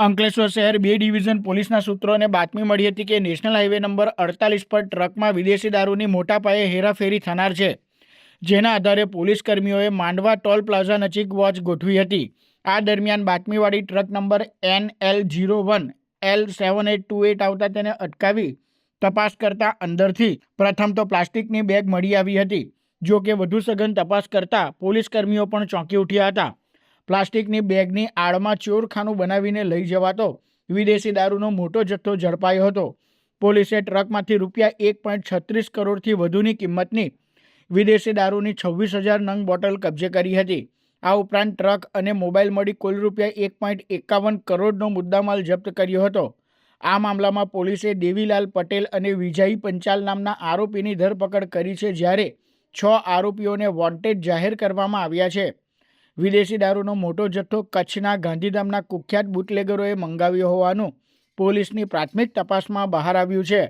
અંકલેશ્વર શહેર બે ડિવિઝન પોલીસના સૂત્રોને બાતમી મળી હતી કે નેશનલ હાઈવે નંબર અડતાલીસ પર ટ્રકમાં વિદેશી દારૂની મોટા પાયે હેરાફેરી થનાર છે, જેના આધારે પોલીસ કર્મીઓએ માંડવા ટોલ પ્લાઝા નજીક વોચ ગોઠવી હતી. આ દરમિયાન બાતમીવાળી truck number N L zero one, L seven eight two eight આવતા તેને અટકાવી તપાસ કરતા અંદરથી પ્રથમ તો પ્લાસ્ટિકની બેગ મળી આવી હતી જો કે વધુ સઘન તપાસ કરતા પોલીસ કર્મીઓ પણ ચોંકી ઉઠ્યા હતા. પ્લાસ્ટિકની બેગની આડમાં ચોરખાનું બનાવીને લઈ જવાતો વિદેશી દારૂનો મોટો જથ્થો ઝડપાયો હતો. પોલીસે ટ્રકમાંથી રૂપિયા એક પોઈન્ટ છત્રીસ કરોડથી વધુની કિંમતની વિદેશી દારૂની છવ્વીસ હજાર નંગ બોટલ કબજે કરી હતી. આ ઉપરાંત ટ્રક અને મોબાઈલ મળી કુલ રૂપિયા એક પોઈન્ટ એકાવન કરોડનો મુદ્દામાલ જપ્ત કર્યો હતો. આ મામલામાં પોલીસે દેવીલાલ પટેલ અને વિજયી પંચાલ નામના આરોપીની ધરપકડ કરી છે જ્યારે છ આરોપીઓને વોન્ટેડ જાહેર કરવામાં આવ્યા છે. વિદેશી દારૂનો મોટો જથ્થો કચ્છના ગાંધીધામના કુખ્યાત બુટલેગરોએ મંગાવ્યો હોવાનું પોલીસની પ્રાથમિક તપાસમાં બહાર આવ્યું છે.